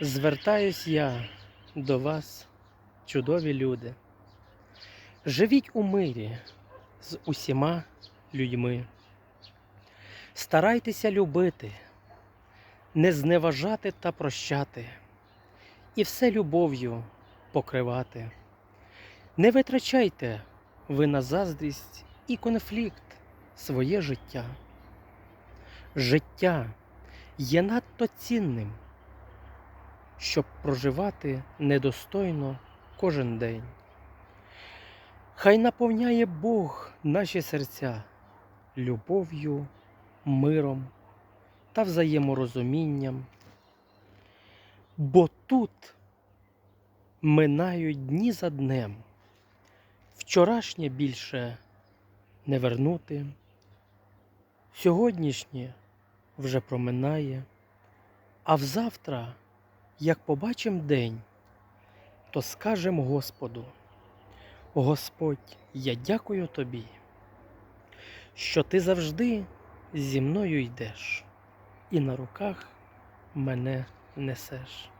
Звертаюсь я до вас, чудові люди. Живіть у мирі з усіма людьми. Старайтеся любити, не зневажати та прощати, і все любов'ю покривати. Не витрачайте ви на заздрість і конфлікт своє життя. Життя є надто цінним, щоб проживати недостойно кожен день. Хай наповняє Бог наші серця любов'ю, миром та взаєморозумінням. Бо тут минають дні за днем, вчорашнє більше не вернути, сьогоднішнє вже проминає, а взавтра, як побачим день, то скажем Господу, Господь, я дякую тобі, що ти завжди зі мною йдеш і на руках мене несеш.